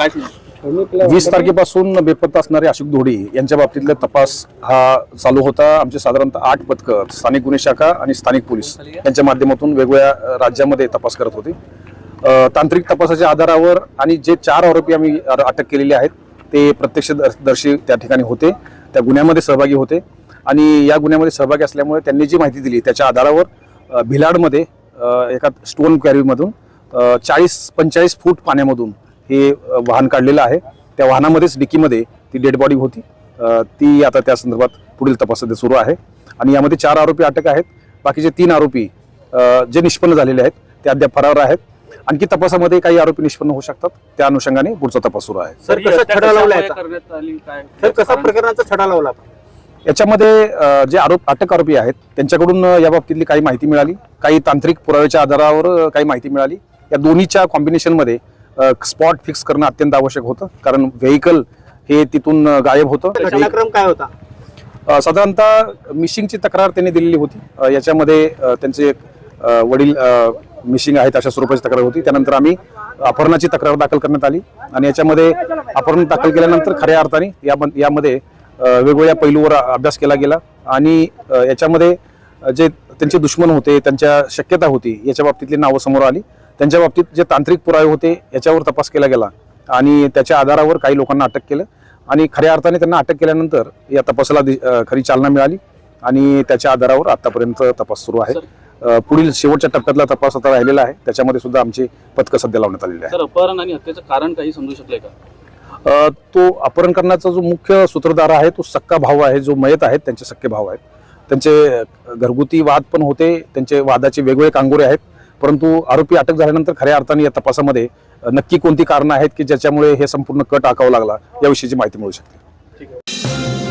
वीस तारखेपासून बेपत्ता असणारे अशोक धोडी यांच्या बाबतीतला तपास हा चालू होता. आमचे साधारणतः आठ पथकं स्थानिक गुन्हे शाखा आणि स्थानिक पोलीस यांच्या माध्यमातून वेगवेगळ्या राज्यामध्ये तपास करत होते. तांत्रिक तपासाच्या आधारावर आणि जे चार आरोपी आम्ही अटक केलेले आहेत ते प्रत्यक्षदर्शी त्या ठिकाणी होते. त्या गुन्ह्यामध्ये सहभागी होते आणि या गुन्ह्यामध्ये सहभागी असल्यामुळे त्यांनी जी माहिती दिली त्याच्या आधारावर भिलाडमध्ये एका स्टोन कॅरीमधून चाळीस पंचेचाळीस फूट पाण्यामधून हे वाहन काढलेलं आहे. त्या वाहनामध्येच डिकीमध्ये ती डेड बॉडी होती. ती आता त्या संदर्भात पुढील तपास सध्या सुरू आहे. आणि यामध्ये चार आरोपी अटक आहेत. बाकीचे तीन आरोपी जे निष्पन्न झालेले आहेत ते अद्याप फरार आहेत. आणखी तपासामध्ये काही आरोपी निष्पन्न होऊ शकतात. त्या अनुषंगाने पुढचा तपास सुरू आहे. सर ही कसा छडा लावला कसा प्रकरणाचा छडा लावला? याच्यामध्ये जे आरोप अटक आरोपी आहेत त्यांच्याकडून अ, या बाबतीतली काही माहिती मिळाली. काही तांत्रिक पुराव्याच्या आधारावर काही माहिती मिळाली. या दोन्हीच्या कॉम्बिनेशनमध्ये स्पॉट फिक्स करणं अत्यंत आवश्यक होतं. कारण व्हेकल हे तिथून गायब होतं. काय होता? साधारणतः मिशिंगची तक्रार त्यांनी दिलेली होती. याच्यामध्ये त्यांचे वडील मिशिंग आहेत अशा स्वरूपाची तक्रार होती. त्यानंतर आम्ही अपहरणाची तक्रार दाखल करण्यात आली. आणि याच्यामध्ये अपहरण दाखल केल्यानंतर खऱ्या अर्थाने यामध्ये वेगवेगळ्या पैलूवर अभ्यास केला गेला. आणि याच्यामध्ये जे त्यांचे दुश्मन होते त्यांच्या शक्यता होती याच्या बाबतीतली नावं समोर आली. त्यांच्या बाबतीत जे तांत्रिक पुरावे होते याच्यावर तपास केला गेला. आणि त्याच्या आधारावर काही लोकांना अटक केलं. आणि खऱ्या अर्थाने त्यांना अटक केल्यानंतर या तपासाला खरी चालना मिळाली. आणि त्याच्या आधारावर आतापर्यंत तपास सुरू आहे. पुढील शेवटच्या टप्प्यातला तपास आता राहिलेला आहे. त्याच्यामध्ये सुद्धा आमची पथकं सध्या लावण्यात आलेली आहे अपहरण आणि हत्येचं कारण काही समजू शकलंय का? तो अपहरण करण्याचा जो मुख्य सूत्रधार आहे तो सक्का भाऊ आहे. जो मयत आहेत त्यांचे सक्के भाऊ आहेत. त्यांचे घरगुती वाद पण होते. त्यांचे वादाचे वेगवेगळे कांगोरे आहेत. परंतु आरोपी अटक झाल्यानंतर खऱ्या अर्थाने या तपासामध्ये नक्की कोणती कारणं आहेत की ज्याच्यामुळे हे संपूर्ण कट आकावं लागला याविषयीची माहिती मिळू शकते.